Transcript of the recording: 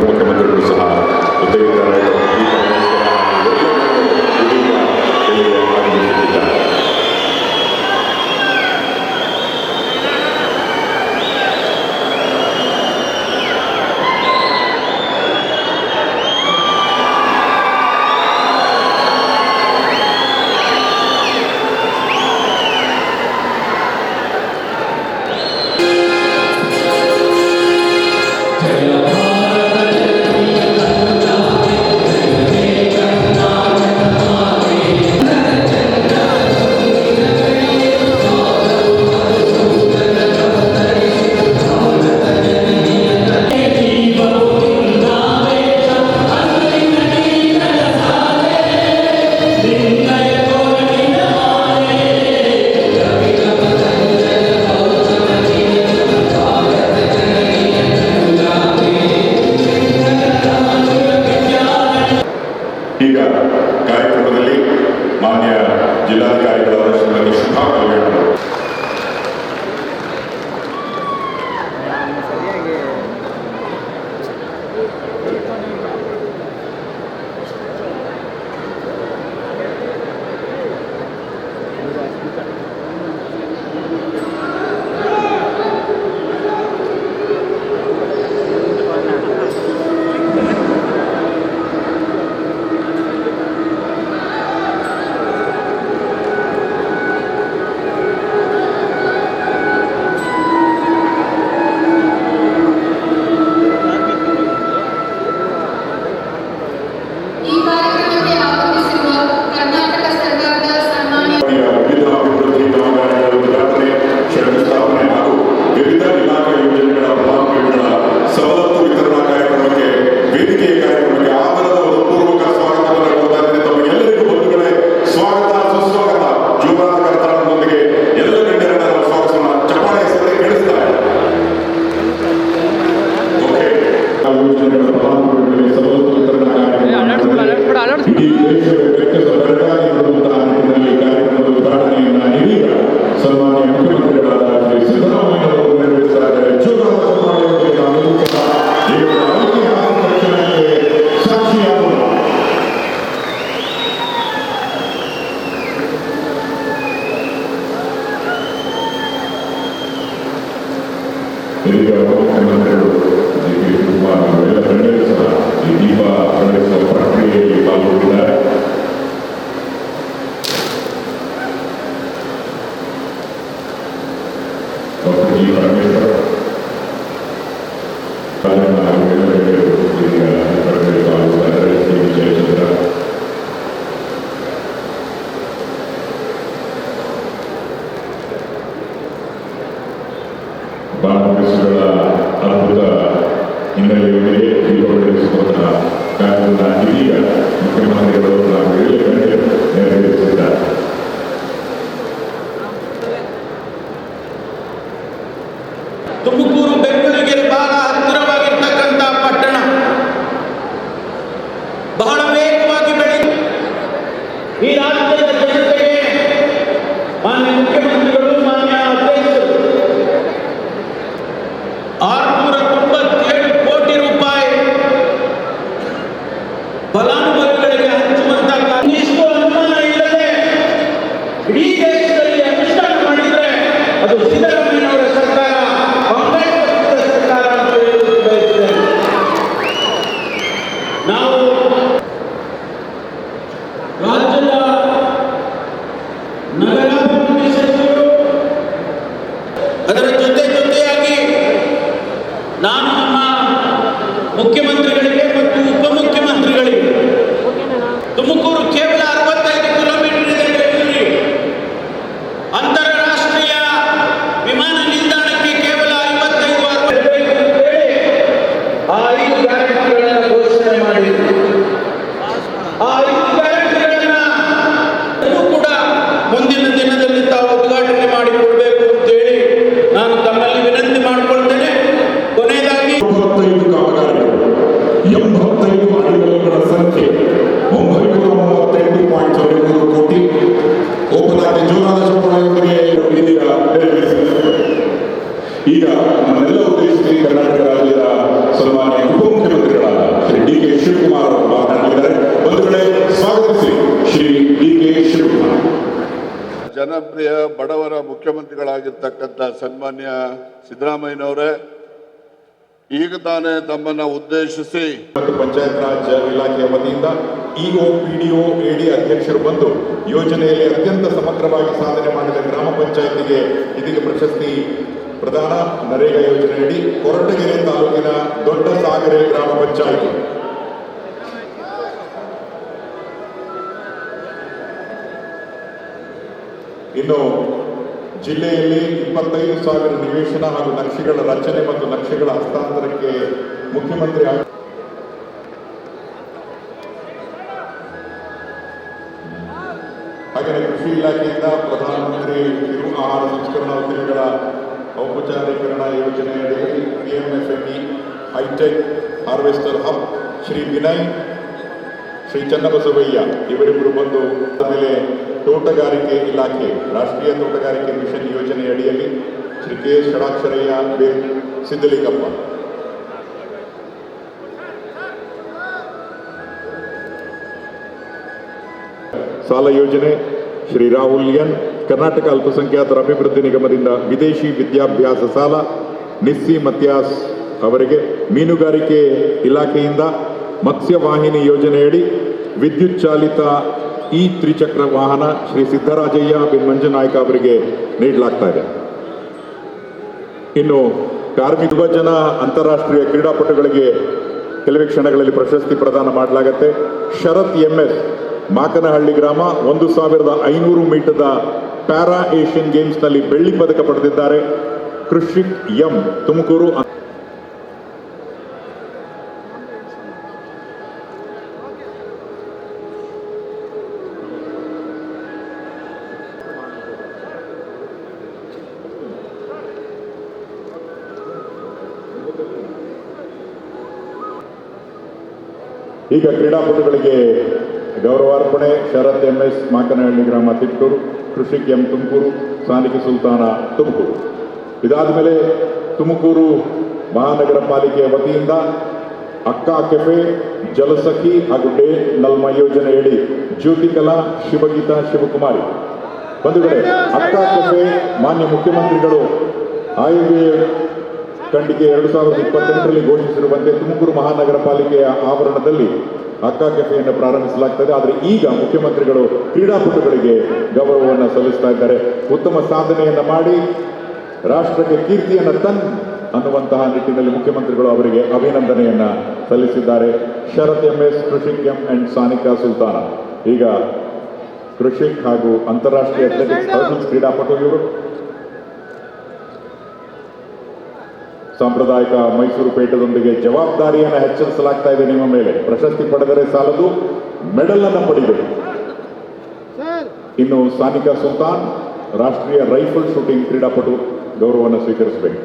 ಮುಖ್ಯಮಂತ್ರಿಗಳು ಸಹ ಜೊತೆ ಅದರ ಜೊತೆ ಜೊತೆಯಾಗಿ ನಾನು ನಮ್ಮ ಮುಖ್ಯಮಂತ್ರಿಗಳಿಗೆ ಜನಪ್ರಿಯ ಬಡವರ ಮುಖ್ಯಮಂತ್ರಿಗಳಾಗಿರ್ತಕ್ಕಂಥ ಸನ್ಮಾನ್ಯ ಸಿದ್ದರಾಮಯ್ಯನವರೇ, ಈಗ ತಾನೇ ತಮ್ಮನ್ನ ಉದ್ದೇಶಿಸಿ ಪಂಚಾಯತ್ ರಾಜ್ ಇಲಾಖೆಯ ವತಿಯಿಂದ ಇಒ ಪಿಡಿಒ ಎಡಿ ಅಧ್ಯಕ್ಷರು ಬಂದು ಯೋಜನೆಯಲ್ಲಿ ಅತ್ಯಂತ ಸಮಗ್ರವಾಗಿ ಸಾಧನೆ ಮಾಡಿದ ಗ್ರಾಮ ಪಂಚಾಯತಿಗೆ ಇದೀಗ ಪ್ರಶಸ್ತಿ ಪ್ರದಾನ ನರೇಗಾ ಯೋಜನೆಯಡಿ ಕೊರಟಗೆರೆ ತಾಲೂಕಿನ ದೊಡ್ಡ ಸಾಗರೆ ಗ್ರಾಮ ಪಂಚಾಯಿತಿ. ಇನ್ನು ಜಿಲ್ಲೆಯಲ್ಲಿ ಇಪ್ಪತ್ತೈದು ಸಾವಿರ ನಿವೇಶನ ಹಾಗೂ ನಕ್ಷೆಗಳ ರಚನೆ ಮತ್ತು ನಕ್ಷೆಗಳ ಹಸ್ತಾಂತರಕ್ಕೆ ಮುಖ್ಯಮಂತ್ರಿ ಹಾಗೆಯೇ ಕೃಷಿ ಇಲಾಖೆಯಿಂದ ಪ್ರಧಾನಮಂತ್ರಿ ಕಿರು ಆಹಾರ ಸಂಸ್ಕರಣಾ ಉದ್ಯಮಗಳ ಔಪಚಾರೀಕರಣ ಯೋಜನೆಯಡಿ PMFME hitech harvester hub Shri Vinay, Shri Channabasavayya ಇವರಿಬ್ಬರು ಬಂದು ಆಮೇಲೆ ತೋಟಗಾರಿಕೆ ಇಲಾಖೆ, ರಾಷ್ಟ್ರೀಯ ತೋಟಗಾರಿಕೆ ಮಿಷನ್ ಯೋಜನೆ ಅಡಿಯಲ್ಲಿ ಶ್ರೀ ಕೆ ಷಡಾಕ್ಷರಯ್ಯ ಬೇ. ಸಿದ್ದಲಿಂಗಪ್ಪ ಸಾಲ ಯೋಜನೆ ಶ್ರೀ ರಾಹುಲ್ ಎನ್. ಕರ್ನಾಟಕ ಅಲ್ಪಸಂಖ್ಯಾತರ ಅಭಿವೃದ್ಧಿ ನಿಗಮದಿಂದ ವಿದೇಶಿ ವಿದ್ಯಾಭ್ಯಾಸ ಸಾಲ ನಿಸ್ಸಿ ಮತ್ಯಾಸ್ ಅವರಿಗೆ ಮೀನುಗಾರಿಕೆ ಇಲಾಖೆಯಿಂದ ಮತ್ಸ್ಯವಾಹಿನಿ ಯೋಜನೆಯಡಿ ವಿದ್ಯುತ್ ಚಾಲಿತ ಇ ತ್ರಿಚಕ್ರ ವಾಹನ ಶ್ರೀ ಸಿದ್ದರಾಜಯ್ಯ ಬಿನ್ ಮಂಜುನಾಯ್ಕ ಅವರಿಗೆ ನೀಡಲಾಗ್ತಾ ಇದೆ. ಇನ್ನು ಕಾರ್ಮಿಕ ಯುವಜನ ಅಂತಾರಾಷ್ಟ್ರೀಯ ಕ್ರೀಡಾಪಟುಗಳಿಗೆ ಕೆಲವೇ ಕ್ಷಣಗಳಲ್ಲಿ ಪ್ರಶಸ್ತಿ ಪ್ರದಾನ ಮಾಡಲಾಗತ್ತೆ. ಶರತ್ ಎಂ ಎಸ್ ಮಾಕನಹಳ್ಳಿ ಗ್ರಾಮ ಒಂದು ಸಾವಿರದ ಐನೂರು ಮೀಟರ್ದ ಪ್ಯಾರಾ ಏಷ್ಯನ್ ಗೇಮ್ಸ್ನಲ್ಲಿ ಬೆಳ್ಳಿ ಪದಕ ಪಡೆದಿದ್ದಾರೆ. ಕೃಷಿಕ್ ಎಂ ತುಮಕೂರು ಈಗ ಕ್ರೀಡಾಪಟುಗಳಿಗೆ ಗೌರವಾರ್ಪಣೆ ಶರತ್ ಎಂ ಎಸ್ ಮಾಕನಹಳ್ಳಿ ಗ್ರಾಮ ತಿಟ್ಟೂರು ಕೃಷಿಕ್ ಎಂ ತುಮಕೂರು, ಸಾನಿಕಿ ಸುಲ್ತಾನ ತುಮಕೂರು. ಇದಾದ ಮೇಲೆ ತುಮಕೂರು ಮಹಾನಗರ ಪಾಲಿಕೆಯ ವತಿಯಿಂದ ಅಕ್ಕ ಕೆಫೆ, ಜಲಸಖಿ ಹಾಗೂ ಡೇ ನಲ್ಮ ಯೋಜನೆಯಡಿ ಜ್ಯೋತಿಕಲಾ ಶಿವಗೀತಾ ಶಿವಕುಮಾರಿ. ಬಂಧುಗಳೇ, ಅಕ್ಕ ಕೆಫೆ ಮಾನ್ಯ ಮುಖ್ಯಮಂತ್ರಿಗಳು ಆಯವ್ಯಯ ಖಂಡಿಕೆ ಎರಡು ಸಾವಿರದ ಇಪ್ಪತ್ತೆಂಟರಲ್ಲಿ ಘೋಷಿಸಿರುವಂತೆ ತುಮಕೂರು ಮಹಾನಗರ ಪಾಲಿಕೆಯ ಆವರಣದಲ್ಲಿ ಅಕ್ಕ ಕೆಫೆಯನ್ನು ಪ್ರಾರಂಭಿಸಲಾಗ್ತದೆ. ಆದರೆ ಈಗ ಮುಖ್ಯಮಂತ್ರಿಗಳು ಕ್ರೀಡಾಪಟುಗಳಿಗೆ ಗೌರವವನ್ನು ಸಲ್ಲಿಸ್ತಾ ಇದ್ದಾರೆ. ಉತ್ತಮ ಸಾಧನೆಯನ್ನು ಮಾಡಿ ರಾಷ್ಟ್ರಕ್ಕೆ ಕೀರ್ತಿಯನ್ನು ತನ್ ಅನ್ನುವಂತಹ ನಿಟ್ಟಿನಲ್ಲಿ ಮುಖ್ಯಮಂತ್ರಿಗಳು ಅವರಿಗೆ ಅಭಿನಂದನೆಯನ್ನ ಸಲ್ಲಿಸಿದ್ದಾರೆ. Sharath M S, Krishik M and Sanika Sultana. ಈಗ ಕೃಷಿಕ್ ಹಾಗೂ ಅಂತಾರಾಷ್ಟ್ರೀಯ ಅಥ್ಲೆಟಿಕ್ಸ್ ಕ್ರೀಡಾಪಟು ಇವರು ಸಾಂಪ್ರದಾಯಿಕ ಮೈಸೂರು ಪೇಟದೊಂದಿಗೆ ಜವಾಬ್ದಾರಿಯನ್ನು ಹೆಚ್ಚಿಸಲಾಗ್ತಾ ಇದೆ ನಿಮ್ಮ ಮೇಲೆ. ಪ್ರಶಸ್ತಿ ಪಡೆದರೆ ಸಾಲದು ಮೆಡಲ್ ಅನ್ನು ಪಡಿಬೇಕು ಇನ್ನು ಸಾನಿಕಾ ಸುಲ್ತಾನ್ ರಾಷ್ಟ್ರೀಯ ರೈಫಲ್ ಶೂಟಿಂಗ್ ಕ್ರೀಡಾಪಟು ಗೌರವವನ್ನು ಸ್ವೀಕರಿಸಬೇಕು.